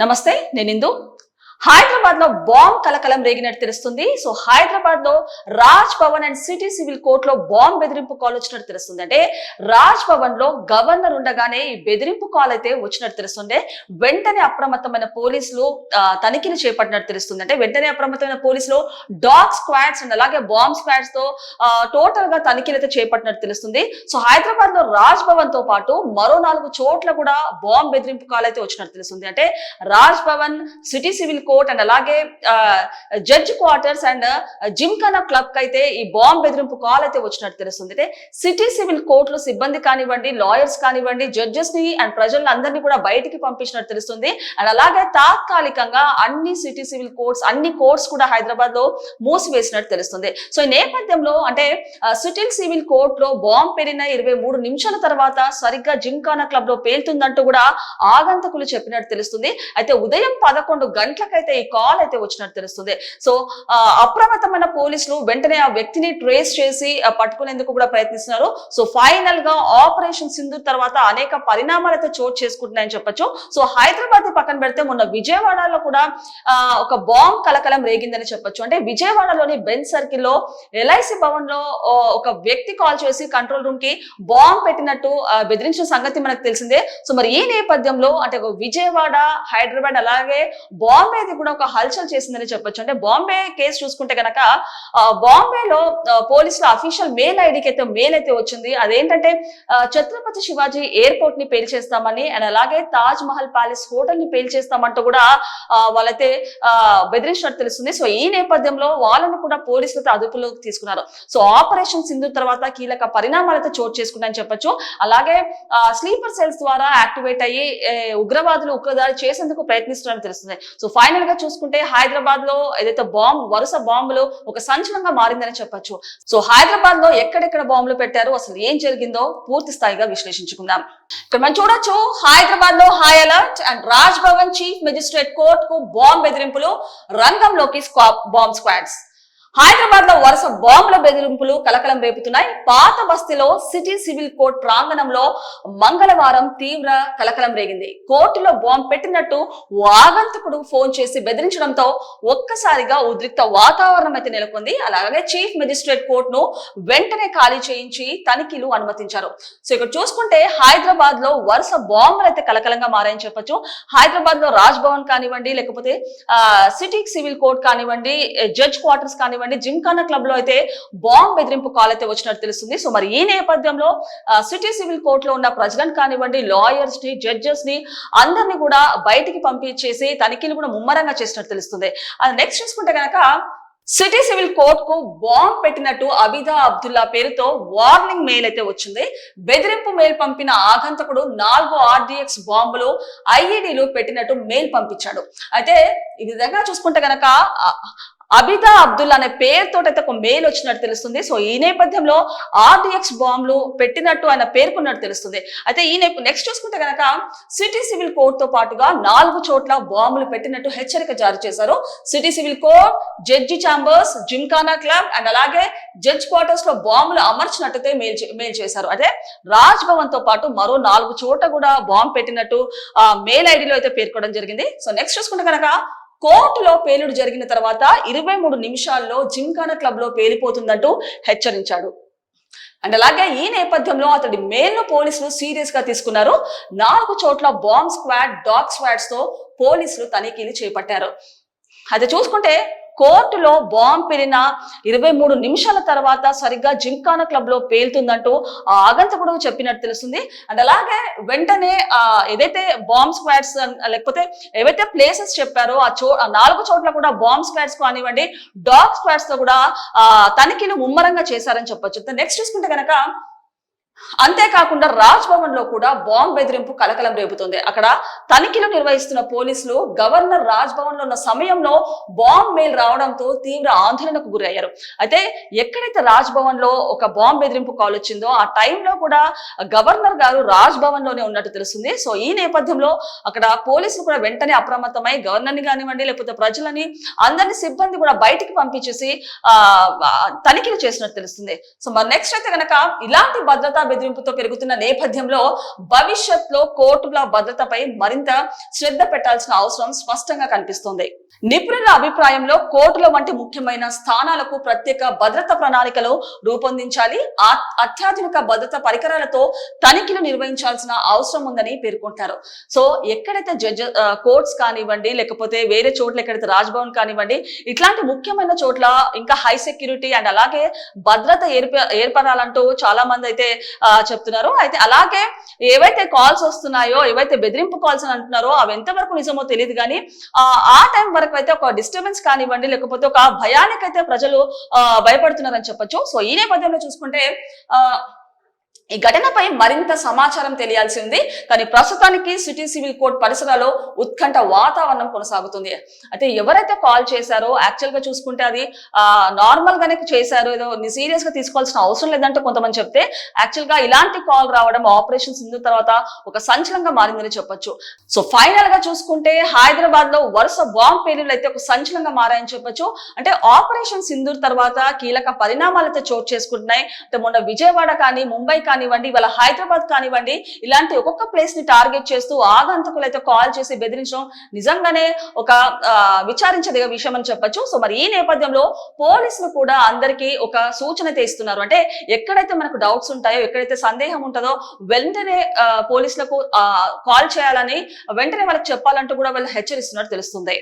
నమస్తే నేను ఇందు. హైదరాబాద్లో బాంబ్ కలకలం రేగినట్టు తెలుస్తుంది. సో హైదరాబాద్లో Raj Bhavan and city civil కోర్ట్లో bomb బెదిరింపు కాల్ వచ్చినట్టు తెలుస్తుంది. అంటే రాజ్ భవన్లో గవర్నర్ ఉండగానే ఈ బెదిరింపు కాల్ అయితే వచ్చినట్టు తెలుస్తుంది. వెంటనే అప్రమత్తమైన పోలీసులు తనిఖీలు చేపట్టినట్టు తెలుస్తుంది. అంటే వెంటనే అప్రమత్తమైన పోలీసులు డాగ్ స్క్వాడ్స్ అండ్ అలాగే బాంబ్ స్క్వాడ్స్తో టోటల్గా తనిఖీలు అయితే చేపట్టినట్టు తెలుస్తుంది. సో హైదరాబాద్లో రాజ్ భవన్తో పాటు మరో నాలుగు చోట్ల కూడా బాంబ్ బెదిరింపు కాల్ అయితే వచ్చినట్టు తెలుస్తుంది. అంటే Raj Bhavan city civil court and అలాగే జడ్జ్ క్వార్టర్స్ అండ్ జిమ్ఖానా క్లబ్కి అయితే ఈ బాంబ్ బెదిరింపు కాల్ అయితే వచ్చినట్టు తెలుస్తుంది. అంటే సిటీ సివిల్ కోర్టులో సిబ్బంది కానివ్వండి లాయర్స్ కానివ్వండి జడ్జెస్ని అండ్ ప్రజలను అందరినీ కూడా బయటికి పంపించినట్టు తెలుస్తుంది. అండ్ అలాగే తాత్కాలికంగా అన్ని సిటీ సివిల్ కోర్ట్స్ అన్ని కోర్ట్స్ కూడా హైదరాబాద్లో మూసివేసినట్టు తెలుస్తుంది. సో ఈ నేపథ్యంలో అంటే సిటీ సివిల్ కోర్ట్లో బాంబ్ పెరిగిన ఇరవై మూడు నిమిషాల తర్వాత సరిగ్గా జిమ్ఖానా క్లబ్లో పేలుతుందంటూ కూడా ఆగంతకులు చెప్పినట్టు తెలుస్తుంది. అయితే ఉదయం పదకొండు అయితే ఈ కాల్ అయితే వచ్చినట్టు తెలుస్తుంది. సో అప్రమత్తమైన పోలీసులు వెంటనే ఆ వ్యక్తిని ట్రేస్ చేసి పట్టుకునేందుకు కూడా ప్రయత్నిస్తున్నారు. సో ఫైనల్గా ఆపరేషన్ సింధు తర్వాత అనేక పరిణామాలు అయితే చోటు చేసుకుంటున్నాయని చెప్పొచ్చు. సో హైదరాబాద్ పక్కన పెడితే మొన్న విజయవాడలో కూడా ఒక బాంబ్ కలకలం రేగిందని చెప్పొచ్చు. అంటే విజయవాడలోని బెంచ్ సర్కిల్లో ఎల్ఐసి భవన్లో ఒక వ్యక్తి కాల్ చేసి కంట్రోల్ రూమ్కి బాంబ్ పెట్టినట్టు బెదిరించిన సంగతి మనకు తెలిసిందే. సో మరి ఈ నేపథ్యంలో అంటే ఒక విజయవాడ హైదరాబాద్ అలాగే బాంబేది కూడా ఒక హల్చల్ చేసిందని చెప్పొచ్చు. అంటే బాంబే కేసు చూసుకుంటే గనక బాంబేలో పోలీసుల అఫీషియల్ మెయిల్ ఐడికి అయితే మెయిల్ అయితే వచ్చింది. అదేంటంటే ఛత్రపతి శివాజీ ఎయిర్పోర్ట్ని పేల్చేస్తామని అండ్ అలాగే తాజ్ మహల్ ప్యాలెస్ హోటల్ని పేల్చేస్తామంటూ కూడా వాళ్ళైతే బెదిరించినట్టు తెలుస్తుంది. సో ఈ నేపథ్యంలో వాళ్ళను కూడా పోలీసులు అదుపులోకి తీసుకున్నారు. సో ఆపరేషన్ సింధు తర్వాత కీలక పరిణామాలు అయితే చోటు చేసుకున్నాయని చెప్పొచ్చు. అలాగే స్లీపర్ సెల్స్ ద్వారా యాక్టివేట్ అయ్యి ఉగ్రవాదులు ఉగ్రదాడి చేసేందుకు ప్రయత్నిస్తున్నారని తెలుస్తుంది. సో ఫైనల్ గా చూసుకుంటే హైదరాబాద్లో ఏదైతే బాంబు వరుస బాంబులు ఒక సంచలనంగా మారిందని చెప్పొచ్చు. సో హైదరాబాద్లో ఎక్కడెక్కడ బాంబులు పెట్టారు అసలు ఏం జరిగిందో పూర్తి స్థాయిగా విశ్లేషించుకుందాం. ఇక్కడ మనం చూడొచ్చు హైదరాబాద్లో high alert and Raj Bhavan chief magistrate కోర్ట్కు bomb బెదిరింపులు రంగంలోకి స్క్వా- బాంబ్ స్క్వాడ్స్ హైదరాబాద్లో వరుస బాంబుల బెదిరింపులు కలకలం రేపుతున్నాయి. పాత బస్తీలో సిటీ సివిల్ కోర్ట్ ప్రాంగణంలో మంగళవారం తీవ్ర కలకలం రేగింది. కోర్టులో బాంబ్ పెట్టినట్టు ఆగంతకుడు ఫోన్ చేసి బెదిరించడంతో ఒక్కసారిగా ఉద్రిక్త వాతావరణం అయితే నెలకొంది. అలాగే చీఫ్ మెజిస్ట్రేట్ కోర్టును వెంటనే ఖాళీ చేయించి తనిఖీలు అనుమతించారు. సో ఇక్కడ చూసుకుంటే హైదరాబాద్లో వరుస బాంబులు అయితే కలకలంగా మారాయని చెప్పొచ్చు. హైదరాబాద్లో రాజ్ భవన్ కానివ్వండి లేకపోతే సిటీ సివిల్ కోర్ట్ కానివ్వండి జడ్జ్ క్వార్టర్స్ కానివ్వండి జిమ్ఖానా క్లబ్లో అయితే బాంబ్ బెదిరింపు కాల్ అయితే వచ్చినట్టు తెలుస్తుంది. సో మరి ఈ నేపథ్యంలో సిటీ సివిల్ కోర్ట్లో ఉన్న ప్రజలను కానివ్వండి లాయర్స్ని జడ్జెస్ని అందరినీ కూడా బయటికి పంపించేసి తనిఖీలు కూడా ముమ్మరంగా చేసినట్టు తెలుస్తుంది. అది నెక్స్ట్ చూసుకుంటే కనుక సిటీ సివిల్ కోర్ట్కు బాంబ్ పెట్టినట్టు అబిదా అబ్దుల్లా పేరుతో వార్నింగ్ మెయిల్ అయితే వచ్చింది. బెదిరింపు మెయిల్ పంపిన ఆగంతకుడు నాలుగు ఆర్డిఎక్స్ బాంబులు ఐఈడీలు పెట్టినట్టు మెయిల్ పంపించాడు. అయితే ఈ విధంగా చూసుకుంటే గనక అబిదా అబ్దుల్ అనే పేరుతో అయితే ఒక మెయిల్ వచ్చినట్టు తెలుస్తుంది. సో ఈ నేపథ్యంలో ఆర్డిఎక్స్ బాంబులు పెట్టినట్టు ఆయన పేర్కొన్నట్టు తెలుస్తుంది. అయితే ఈ నెక్స్ట్ చూసుకుంటే కనుక సిటీ సివిల్ కోర్ట్తో పాటుగా నాలుగు చోట్ల బాంబులు పెట్టినట్టు హెచ్చరిక జారీ చేశారు. City civil court judge chambers Gymkhana club and అలాగే జడ్జ్ క్వార్టర్స్లో బాంబులు అమర్చినట్టయితే మెయిల్ మెయిల్ చేశారు. అంటే రాజ్ భవన్తో పాటు మరో నాలుగు చోట్ల కూడా బాంబు పెట్టినట్టు మెయిల్ ఐడిలో అయితే పేర్కొనడం జరిగింది. సో నెక్స్ట్ చూసుకుంటే కనుక కోర్టులో పేలుడు జరిగిన తర్వాత ఇరవై మూడు నిమిషాల్లో జిమ్ఖానా క్లబ్లో పేలిపోతుందంటూ హెచ్చరించాడు. అండ్ అలాగే ఈ నేపథ్యంలో అతడి మేల్ను పోలీసులు సీరియస్గా తీసుకున్నారు. నాలుగు చోట్ల బాంబ్ స్క్వాడ్ డాగ్ స్క్వాడ్స్తో పోలీసులు తనిఖీలు చేపట్టారు. అది చూసుకుంటే కోర్టులో బాంబ్ పెరిన ఇరవై మూడు నిమిషాల తర్వాత సరిగ్గా జిమ్ఖానా క్లబ్లో పేలుతుందంటూ ఆ ఆగంతకుడు చెప్పినట్టు తెలుస్తుంది. అండ్ అలాగే వెంటనే ఆ ఏదైతే బాంబ్ స్క్వాడ్స్ లేకపోతే ఏవైతే ప్లేసెస్ చెప్పారో ఆ చో ఆ నాలుగు చోట్ల కూడా బాంబ్ స్క్వాడ్స్ కానివ్వండి డాగ్ స్క్వాడ్స్తో కూడా ఆ తనిఖీలు ముమ్మరంగా చేశారని చెప్పొచ్చు. నెక్స్ట్ చూసుకుంటే కనుక అంతేకాకుండా రాజ్ భవన్లో కూడా బాంబ్ బెదిరింపు కలకలం రేపుతుంది. అక్కడ తనిఖీలు నిర్వహిస్తున్న పోలీసులు గవర్నర్ రాజ్ భవన్లో ఉన్న సమయంలో బాంబ్ మెయిల్ రావడంతో తీవ్ర ఆందోళనకు గురయ్యారు. అయితే ఎక్కడైతే రాజ్ భవన్లో ఒక బాంబ్ బెదిరింపు కాల్ వచ్చిందో ఆ టైంలో కూడా గవర్నర్ గారు రాజ్ భవన్లోనే ఉన్నట్టు తెలుస్తుంది. సో ఈ నేపథ్యంలో అక్కడ పోలీసులు కూడా వెంటనే అప్రమత్తమై గవర్నర్ని కానివ్వండి లేకపోతే ప్రజలని అందరిని సిబ్బంది కూడా బయటికి పంపించేసి ఆ, తనిఖీలు చేసినట్టు తెలుస్తుంది. సో మరి నెక్స్ట్ అయితే కనుక ఇలాంటి భద్రతా బెదిరింపుతో పెరుగుతున్న నేపథ్యంలో భవిష్యత్లో కోర్టుల భద్రతపై మరింత శ్రద్ధ పెట్టాల్సిన అవసరం స్పష్టంగా కనిపిస్తోంది. నిపుణుల అభిప్రాయంలో కోర్టుల వంటి ముఖ్యమైన స్థానాలకు ప్రత్యేక భద్రత ప్రణాళికలు రూపొందించాలి. అత్యాధునిక భద్రత పరికరాలతో తనిఖీలు నిర్వహించాల్సిన అవసరం ఉందని పేర్కొంటారు. సో ఎక్కడైతే జడ్జ కోర్ట్స్ కానివ్వండి లేకపోతే వేరే చోట్ల ఎక్కడైతే రాజ్భవన్ కానివ్వండి ఇట్లాంటి ముఖ్యమైన చోట్ల ఇంకా హై సెక్యూరిటీ అండ్ అలాగే భద్రత ఏర్ప ఏర్పడాలంటూ చాలా మంది అయితే చెప్తున్నారు. అయితే అలాగే ఏవైతే కాల్స్ వస్తున్నాయో ఏవైతే బెదిరింపు కాల్స్ అని అంటున్నారో అవి ఎంతవరకు నిజమో తెలియదు కానీ ఆ టైం వరకు అయితే ఒక డిస్టర్బెన్స్ కానివ్వండి లేకపోతే ఒక భయానికైతే ప్రజలు ఆ, భయపడుతున్నారని చెప్పొచ్చు. సో ఈ నేపథ్యంలో చూసుకుంటే ఆ ఈ ఘటనపై మరింత సమాచారం తెలియాల్సి ఉంది. కానీ ప్రస్తుతానికి సిటీ సివిల్ కోర్ట్ పరిసరాల్లో ఉత్కంఠ వాతావరణం కొనసాగుతుంది. అయితే ఎవరైతే కాల్ చేశారో యాక్చువల్గా చూసుకుంటే అది నార్మల్ గానే చేశారు. ఏదో సీరియస్గా తీసుకోవాల్సిన అవసరం లేదంటే కొంతమంది చెప్తే యాక్చువల్గా ఇలాంటి కాల్ రావడం ఆపరేషన్ సింధు తర్వాత ఒక సంచలనంగా మారిందని చెప్పొచ్చు. సో ఫైనల్గా చూసుకుంటే హైదరాబాద్లో వరుస బాంబ్ పేలులు అయితే ఒక సంచలనంగా మారాయని చెప్పొచ్చు. అంటే ఆపరేషన్ సింధూర్ తర్వాత కీలక పరిణామాలు అయితే చోటు చేసుకుంటున్నాయి. అంటే మొన్న విజయవాడ కానీ ముంబై కానీ కానివ్వండి ఇవాళ హైదరాబాద్ కానివ్వండి ఇలాంటి ఒక్కొక్క ప్లేస్ని టార్గెట్ చేస్తూ ఆగంతకులైతే కాల్ చేసి బెదిరించడం నిజంగానే ఒక ఆ, విచారించదగ విషయం అని చెప్పొచ్చు. సో మరి ఈ నేపథ్యంలో పోలీసులు కూడా అందరికీ ఒక సూచన తెస్తున్నారు ఇస్తున్నారు. అంటే ఎక్కడైతే మనకు డౌట్స్ ఉంటాయో ఎక్కడైతే సందేహం ఉంటుందో వెంటనే పోలీసులకు కాల్ చేయాలని వెంటనే వాళ్ళకి చెప్పాలంటూ కూడా వాళ్ళు హెచ్చరిస్తున్నట్టు తెలుస్తుంది.